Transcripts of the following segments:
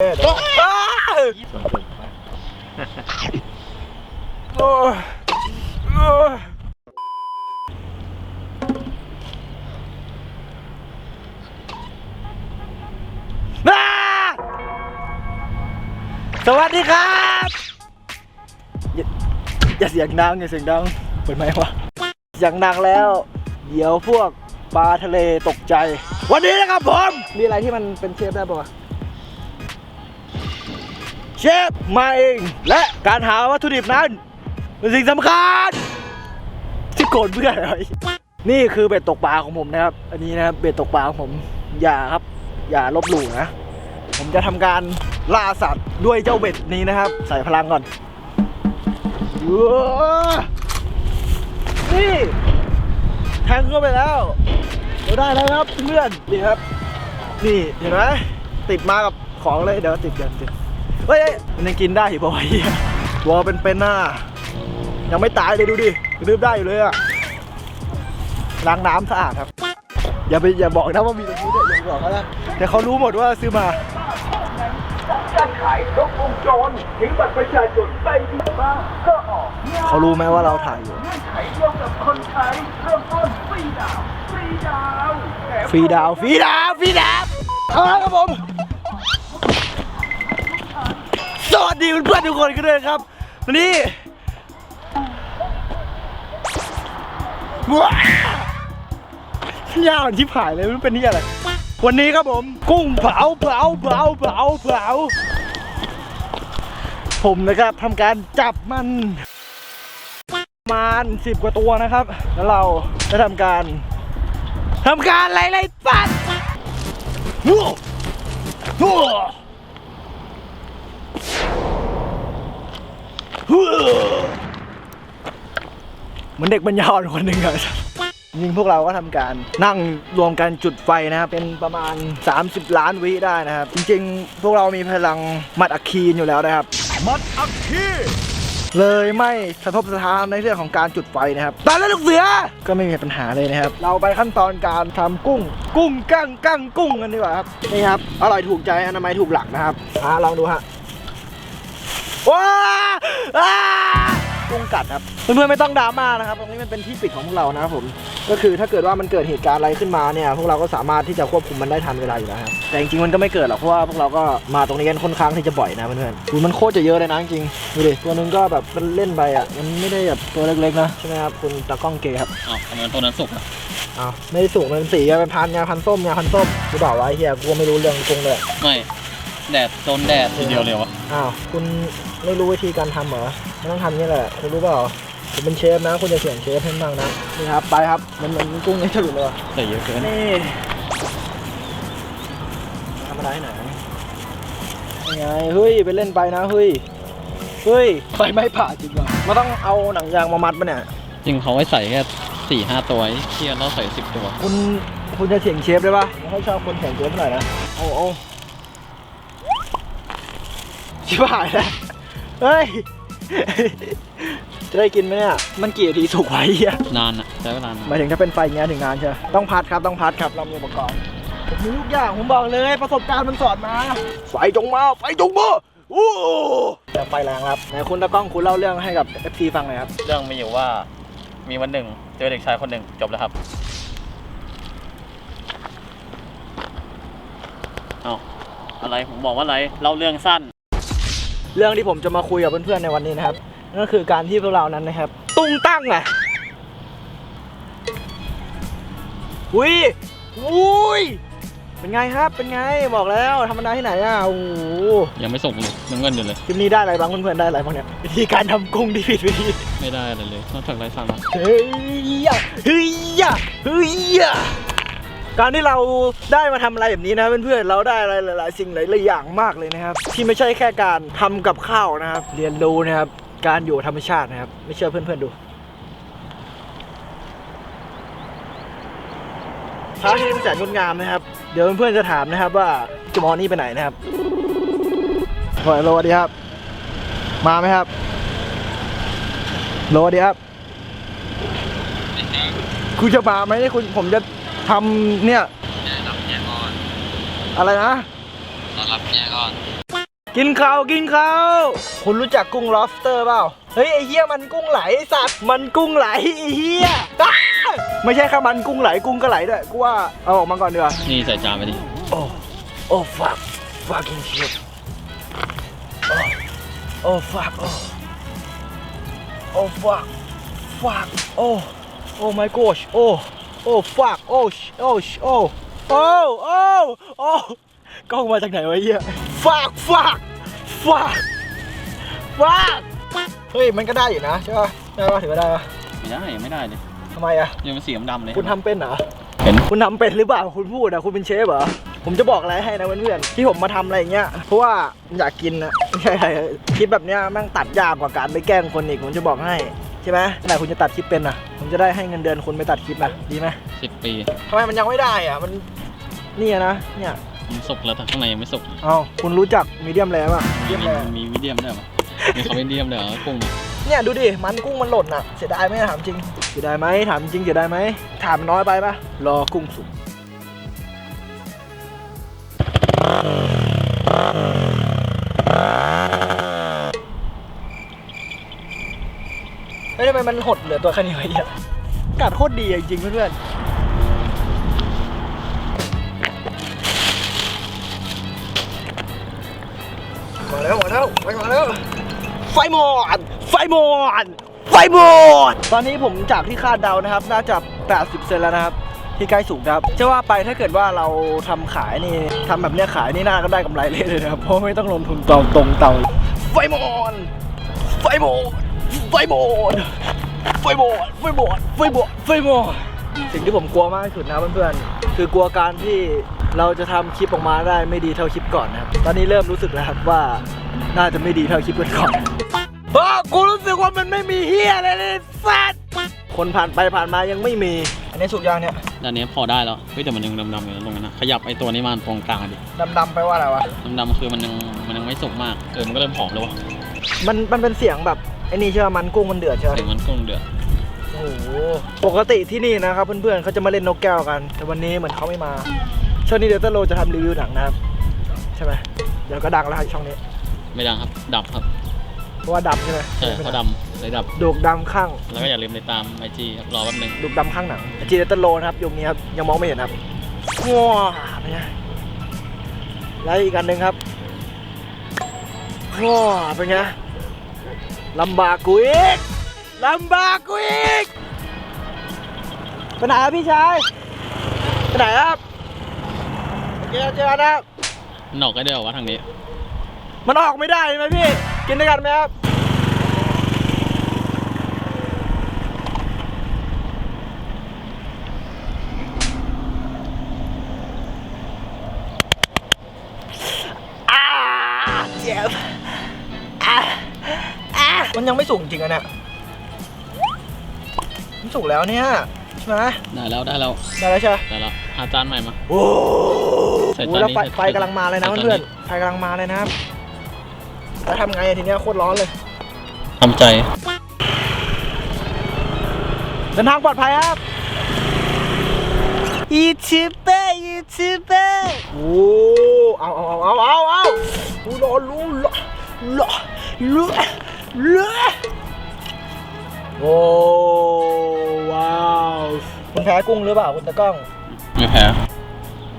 โอ้สวัสดีครับ อย่าเสียงดังอย่าเสียงดังเปิดไหมค์วะเสียงดังแล้ว เดี๋ยวพวกปลาทะเลตกใจ วันนี้นะครับผม มีอะไรที่มันเป็นเชฟได้ปะวะ เชฟมาเอง และการหาวัตถุดิบนั้นเป็นสิ่งสำคัญที่โกรธเพื่อนอะไรนี่คือเบ็ดตกปลาของผมนะครับ อันนี้นะครับเบ็ดตกปลาของผมอย่าครับ อย่าลบหลู่นะ ผมจะทำการล่าสัตว์ด้วยเจ้าเบ็ดนี้นะครับ ใส่พลังก่อนว้านี่แทงเข้าไปแล้วเราได้แล้วครับเพื่อนนี่ครับ นี่เห็นไหมติดมากับของเลยเดี๋ยวติดเดี๋ยวติด เฮ้ยเฮ้ยมันยังกินได้อยู่ป่าวะเฮียตัวเป็นเป็นๆน่ะยังไม่ตายเลยดูดิดืบได้อยู่เลยอะล้างน้ำสะอาดครับ อย่าไปอย่าบอกนะว่ามีตรงนี้ด้วยอย่าบอกเขานะแต่เขารู้หมดว่าซื้อมาการขายครบวงจรถึงบัตรประชาชนไปดีมาก็ออกเขารู้ไหมว่าเราถ่ายอยู่เงื่อนไขเดียวกับคนไทยเริ่มต้นฟรีดาวฟรีดาวแถมฟรีดาวฟรีดาวฟรีดาวเอาละครับผม วัสดีเพื่อนๆทุกคนกันด้วยครับวันนี้ว้ายาวที่ผ่ายเลยไม่รู้เป็นนี่อะไร วันนี้ครับผม กุ้งเผาเผาเผาเผาเผาผมนะครับทำการจับมันประมาณสิบกว่าตัวนะครับ แล้วเราจะทำการทำการอะไรไรปัดฮัวฮัวฮัว เหมือนเด็กปัญญาอ่อนคนหนึ่งอะจริงพวกเราก็ทำการนั่งรวมกันจุดไฟนะครับเป็นประมาณ 30 ล้านวิได้นะครับ จริงๆ พวกเรามีพลังมัดอัคคีนอยู่แล้วนะครับ มัดอักคีเลยไม่สะทบสะท้านในเรื่องของการจุดไฟนะครับตอนแล้วลูกเสือก็ไม่มีปัญหาเลยนะครับ เราไปขั้นตอนการทำกุ้ง กุ้งกั้งกั้งกุ้งกันดีกว่าครับนี่ครับอร่อยถูกใจอนามัยถูกหลักนะครับอ่าลองดูฮะ ว้าอ้ากุ้งกัดครับ เพื่อนๆไม่ต้องดราม่านะครับ ตรงนี้มันเป็นที่ปิดของพวกเรานะครับผม ก็คือถ้าเกิดว่ามันเกิดเหตุการณ์อะไรขึ้นมาเนี่ย พวกเราก็สามารถที่จะควบคุมมันได้ทันเวลาอยู่แล้วครับ แต่จริงๆมันก็ไม่เกิดหรอกเพราะว่าพวกเราก็มาตรงนี้กันค่อนข้างที่จะบ่อยนะเพื่อนๆดูมันโคตรจะเยอะเลยนะจริงๆดูดิตัวนึงก็แบบมันเล่นไปอะ มันไม่ได้แบบตัวเล็กๆนะใช่ไหมครับคุณตากล้องเกย์ครับ อ้าวทำไมตัวนั้นสุกอะอ้าวไม่ได้สูงมันเป็นสีอะเป็นพันธุ์ไงพันธุ์ส้มไงพันธุ์ส้มหรือเปล่าวะไอ้เฮียกูก็ไม่รู้เรื่องกุ้งเลยไม่แดดโดนแดดทีเดียวเลยวะอ้าวคุณ ไม่รู้วิธีการทำเหรอมันต้องทำอย่างนี้แหละคุณรู้เปล่าผมเป็นเชฟนะคุณจะเขียนเชฟให้มั่งนะนี่ครับไปครับมันเหมือนกุ้งนี่จะหลุดเลยวะใส่เยอะเกินนี่ทำอะไรไหนยังไงเฮ้ยไปเล่นไปนะเฮ้ยเฮ้ยไฟไม่ผ่าจริงว่ะมันต้องเอาหนังยางมามัดปะเนี่ยจริงเขาไว้ใส่แค่สี่ห้าตัวไอ้เที่ยเราใส่สิบตัว คุณคุณจะเถียงเชฟได้ปะไม่ให้ชอบคนเถียงเชฟหน่อยนะโอ้โอ้ชิบหายแล้ว เฮ้ย จะได้กินไหมเนี่ย มันกี่นาทีสุกไว้เหี้ยนานอะใช้เวลานานหมายถึงถ้าเป็นไฟอย่างเงี้ยถึงงานใช่ไหมต้องพัดครับ ต้องพัดครับ เรามีอุปกรณ์ผมมีทุกอย่างผมบอกเลย ประสบการณ์มันสอนมา ไฟจงมา ไฟจงมาโอ้แต่ไฟแรงครับไหนคุณตะกล้องคุณเล่าเรื่องให้กับ FC ฟังหน่อยครับ เรื่องมีอยู่ว่ามีวันหนึ่งเจอเด็กชายคนหนึ่งจบแล้วครับเอาอะไรผมบอกว่าอะไรเล่าเรื่องสั้น เรื่องที่ผมจะมาคุยกับเพื่อนๆในวันนี้นะครับนั่นก็คือการที่พวกเรานั้นนะครับ ตุ้งตั้งอะอุ้ยอุ้ยเป็นไงครับ เป็นไงบอกแล้วธรรมดาที่ไหนอะโอ้โหยังไม่ส่งเลยยังเงินอยู่เลยคลิปนี้ได้อะไรบ้างเพื่อนๆได้อะไรบ้างเนี่ยวิธีการทำกุ้งที่ผิดวิธีไม่ได้อะไรเลยนอกจากไร้สาระเฮ้ยยะเฮ้ยยะเฮ้ยยะ การที่เราได้มาทำอะไรแบบนี้นะเพื่อนๆเราได้อะไรหลาย ๆ สิ่งหลายๆอย่างมากเลยนะครับ ที่ไม่ใช่แค่การทำกับข้าวนะครับ เรียนรู้นะครับ การอยู่ธรรมชาตินะครับ ไม่เชื่อเพื่อนๆดูพระอาที่แสนงดงามนะครับ เดี๋ยวเพื่อนๆจะถามนะครับ ว่าจมอนี่ไปไหนนะครับสวัสดีครับ มาไหมครับสวัสดีครับคุณจะมาไหมเนี่ยคุณผมจะ ทำเนี่ยรับแย่ก่อนอะไรนะรับแย่ก่อนกินข้าวกินข้าวคุณรู้จักกุ้ง lobster เปล่าเฮ้ยไอ้เหี้ยมันกุ้งไหลไอ้สัตว์มันกุ้งไหลไอ้เหี้ยอ้าไม่ใช่แค่มันกุ้งไหลกุ้งก็ไหลด้วยกูว่าเอาออกมาก่อนดีกว่านี่ใส่จานไปดิโอ้โอ้ fuck fucking shit โอ้โอ้ fuck โอ้โอ้ fuck fuck โอ้โอ้ my gosh โอ้ โอ้ fuck โอ้ sh- โอ้ sh- โอ้โอ้โอ้โอ้กล้องมาจากไหนวะไอ้เหี้ย fuck fuck fuck fuck เฮ้ยมันก็ได้อยู่นะใช่ป่ะได้ป่ะถือว่าได้ป่ะไม่ได้ยังไม่ได้เลยทำไมอะยังเป็นสีดำๆเลยคุณทำเป็นเหรอเห็นคุณทำเป็นหรือเปล่าคุณพูดอะคุณเป็นเชฟเหรอผมจะบอกอะไรให้นะเพื่อนๆที่ผมมาทำอะไรอย่างเงี้ยเพราะว่าอยากกินนะไม่ใช่อะไรคลิปแบบเนี้ยแม่งตัดยากกว่าการไปแกล้งคนอีกผมจะบอกให้ใช่ไหมไหนคุณจะตัดคลิปเป็นอะผมจะได้ให้เงินเดือนคุณไปตัดคลิปนะดีไหมสิบปีทำไมมันยังไม่ได้อะมันนี่อะนะเนี่ยมันสุกแล้วแต่ข้างในยังไม่สุกเอาคุณรู้จักมีเดียมแรป่ะมีมีเดียมแรมีวิเดียมด้วยเหรอมีเขาวิเดียมด้วยเหรอกุ้งเนี่ยเนี่ยดูดิมันกุ้งมันหล่นอะเสียดายไหมถามจริงเสียดายไหมถามจริงเสียดายไหมถามน้อยไปปะรอกุ้งสุกเฮ้ยทำไมมันหดเหลือตัวแค่นี้วะเนี่ยอากาศโคตรดีอะจริงๆเพื่อนๆมาแล้วมาแล้วไปมาแล้ว ไฟหมอนไฟหมอนไฟหมอนตอนนี้ผมจากที่คาดเดานะครับ น่าจะ 80 เซนแล้วนะครับ ที่ใกล้สูงครับจะว่าไปถ้าเกิดว่าเราทำขายนี่ทำแบบเนี้ยขายนี่น่าก็ได้กำไรเลยเลยนะครับ เพราะไม่ต้องลงทุนตรงตรงเตาไฟหมอนไฟหมอน ไฟหมอนไฟหมอนไฟหมอนไฟหมอนไฟหมอนสิ่งที่ผมกลัวมากที่สุดนะเพื่อนๆคือกลัวการที่เราจะทำคลิปออกมาได้ไม่ดีเท่าคลิปก่อนนะครับตอนนี้เริ่มรู้สึกแล้วครับว่าน่าจะไม่ดีเท่าคลิปก่อนๆเพราะกูรู้สึกว่ามันไม่มีเฮียอะไรเลยสัตว์คนผ่านไปผ่านมายังไม่มี อันนี้สุกยังเนี่ยด้านนี้พอได้แล้วเฮ้ยแต่มันยังดำๆอยู่นะลงนะขยับไอ้ตัวนี้มาตรงกลางดิดำๆไปว่าอะไรวะดำๆคือมันยังมันยังไม่สุกมากเออมันก็เริ่มผอมแล้ววะมันมันเป็นเสียงแบบ ไอ้นี่ใช่ไหมมันกุ้งมันเดือดใช่ไหมเสียงมันกุ้งเดือดโอ้โหปกติที่นี่นะครับเพื่อนๆเขาจะมาเล่นนกแก้วกัน แต่วันนี้เหมือนเขาไม่มาช่วงนี้เดลต้าโลจะทำรีวิวหนังนะครับ ใช่ไหมเดี๋ยวก็ดังแล้วครับช่องนี้ ไม่ดังครับ ดับครับเพราะว่าดำใช่ไหมใช่เขาดำเลยดับโดกดำข้างแล้วก็อย่าลืมติดตามไอจีครับรอแป๊บนึงโดกดำข้างหนังจีเดลต้าโลนะครับยุคนี้ครับยังมองไม่เห็นครับว้าเป็นไงแล้วอีกอันหนึ่งครับว้าเป็นไง ลำบากกูอีกลำบากกูอีกไปไหนครับพี่ชายไปไหนครับเจอเจอกันครับหนอกก็เดียววะทางนี้ มันออกไม่ได้ใช่ไหมพี่ กินด้วยกันไหมครับ มันยังไม่สุกจริงอะเนี่ยมันสุกแล้วเนี่ยใช่ไหมได้แล้วได้แล้วได้แล้วใช่ไหมได้แล้วหาจานใหม่มาโอ้ใส่โหจานแล้วนี้ไฟใส่ไฟกำลังมาเลยนะใส่จานนี้เพื่อนๆไฟกำลังมาเลยนะครับแล้วทำไงอะทีเนี้ยโคตรร้อนเลย ทำใจ เดินทางปลอดภัยครับยูทูบเบอร์ยูทูบเบอร์โอ้เอาเอาเอาเอาเอาเอารู้รอรู้รอรอรู้รู้ โอ้ว้าวคุณแพ้กุ้งหรือเปล่าคุณตะกล้องไม่แพ้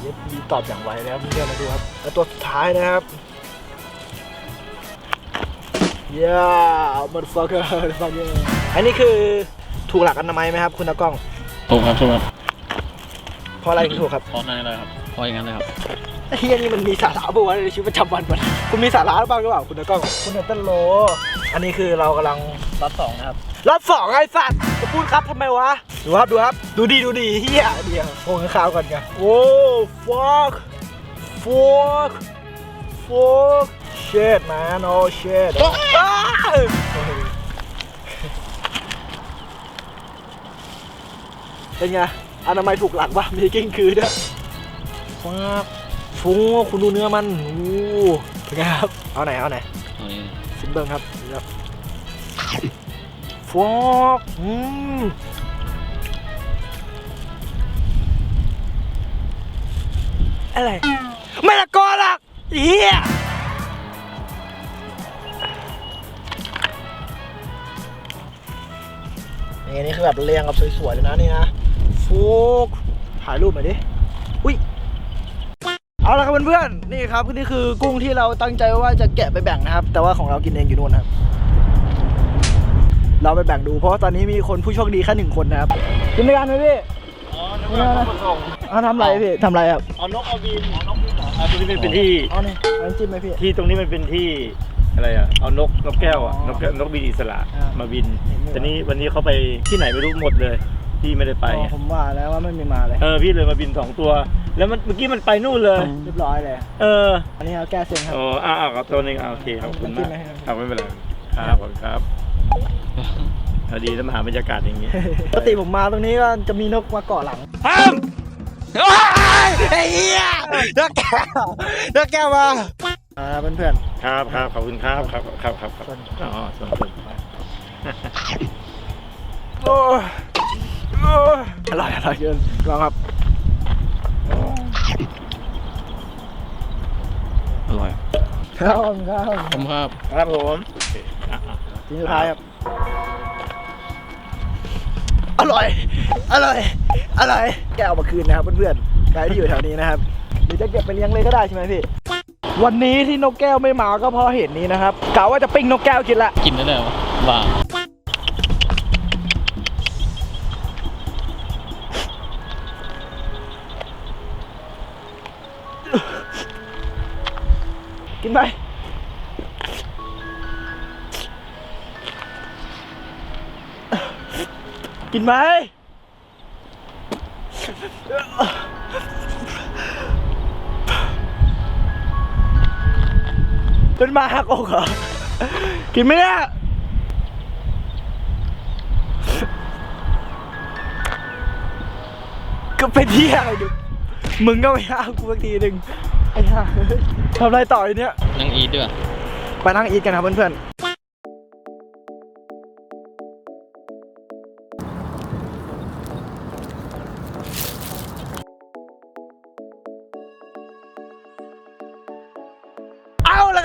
เย็บดีตอบอย่างไวนะครับเพื่อนๆมาดูครับ แล้วตัวสุดท้ายนะครับ yeah motherfucker motherfucker อันนี้คือถูกหลักอนามัยไหมครับ คุณตะกล้องถูกครับถูกครับเพราะอะไรถึงถูกครับเพราะนั่นเลยครับเพราะอย่างนั้นเลยครับไอ้ เฮียนี่มันมีสาระป่าวะในชีวิตประจำวันมันคุณมีสาระหรือเปล่าหรือเปล่าคุณตะกล้องคุณเนตันโล อันนี้คือเรากำลังรอบสองนะครับรอบสองไอ้สัตว์จะพูดครับทำไมวะ ดูครับดูครับ ดูดีดูดีเฮียเดี๋ยวโงข้าวก่อนกันโอ้ fuck fuck fuck shit man oh shit อ้าวเป็นไงอนามัยถูกหลักปะมีกิ้งคือด้วยว้า ชงคุณดูเนื้อมันโอ้เป็ไงครับ เอาไหน เอาไหน เอาซิมเบิลครับครับฟอกอืมอะไร ไม่ละกอหรอกเฮียนี่นี่คือแบบเรียงกับสวยๆเลยนะนี่นะฟูกถ่ายรูปหน่อยดิ อุ้ย เอาละครับเพื่อนๆนี่ครับนี่คือกุ้งที่เราตั้งใจว่าจะแกะไปแบ่งนะครับ แต่ว่าของเรากินเองอยู่นู่นนะครับ เราไปแบ่งดูเพราะว่าตอนนี้มีคนผู้โชคดีแค่หนึ่งคนนะครับกินด้วยกันไหมพี่อ๋อนึกว่าเขามาส่งเอาทำอะไรพี่ทำอะไรครับเอานกเอาบินเอานกบินเหรออะตัวนี้เป็นเป็นที่เอานี่เอาน้ำจิ้มไหมพี่ ที่ตรงนี้มันเป็นที่อะไรอะเอานกนกแก้วอะอ๋อนกแก้วนกบินอิสระอ่ามมาบินเห็นด้วยแต่นี้วันนี้เขาไปที่ไหนไม่รู้หมดเลย พี่ไม่ได้ไปอ๋อผมว่าแล้วว่าไม่มีมาเลย เออพี่เลยมาบินสองตัว แล้วมันเมื่อกี้มันไปนู่นเลย เรียบร้อยเลย เออ อันนี้เอาแก้เซ็งครับ อ๋ออ้าวอ้าวเอาตัวหนึงอะโอเคขอบคุณมากน้ำจิ้มไหมครับครับไม่เป็นไรครับขอบคุณครับพอดีแล้วมาหาบรรยากาศอย่างนี้ปกติผมมาตรงนี้ก็จะมีนกมาเกาะหลังห้ามไอ้เหี้ยนกแก้วนกแก้วมาอ่าเพื่อนครับครับขอบคุณครับครับครับครับครับส่วนอ๋อส่วนส่วนๆโอ้ยโอ้ยอร่อยอร่อยเกินลองครับ อร่อยครับผมครับผมครับครับผมอะอะทีสุดท้ายครับ อร่อย อร่อย อร่อย แกเอามาคืนนะครับเพื่อนๆ ใครที่อยู่แถวนี้นะครับหรือจะเก็บไปเลี้ยงเลยก็ได้ใช่ไหมพี่ วันนี้ที่นกแก้วไม่มาก็เพราะเห็นนี้นะครับกะว่าจะปิ้งนกแก้วกินละ กินได้เลยวะว่าง กินไหมเป็นหมาหักอกเหรอ กินไหมเนี่ยก็เป็นที่อะไรดูมึงก็ไม่ห้ามกูสักทีหนึ่งไอ้ห่าทำอะไรต่อทีเนี้ยนั่งอีทด้วยไปนั่งอีทกันครับเพื่อนๆ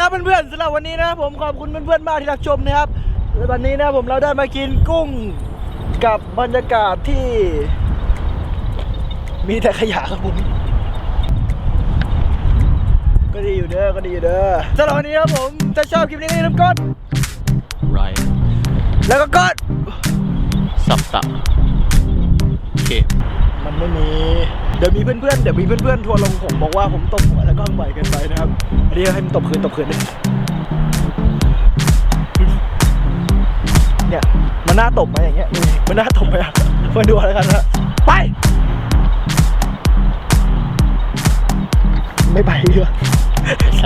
ครับเพื่อนๆสำหรับวันนี้นะครับผมขอบคุณเพื่อนๆมากที่รับชมนะครับและวันนี้นะครับผมเราได้มากินกุ้งกับบรรยากาศที่ มีแต่ขยะครับผมก็ดีอยู่เด้อก็ดีอยู่เด้อสำหรับวันนี้ครับผมถ้าชอบคลิปนี้อย่าลืมกดไรแล้วก็กด สับตับโอเค มันไม่มี เดี๋ยวมีเพื่อนๆ เดี๋ยวมีเพื่อนๆทัวร์ลงผมบอกว่าผมตบหัวแล้วก็บ่อยเกินไปนะครับ อันนี้ให้มันตบคืนตบคืนเลยเนี่ย มันน่าตบไหมอย่างเงี้ย มันน่าตบไหมอะมาดูแล้วกันนะไป ไม่ไปเรือ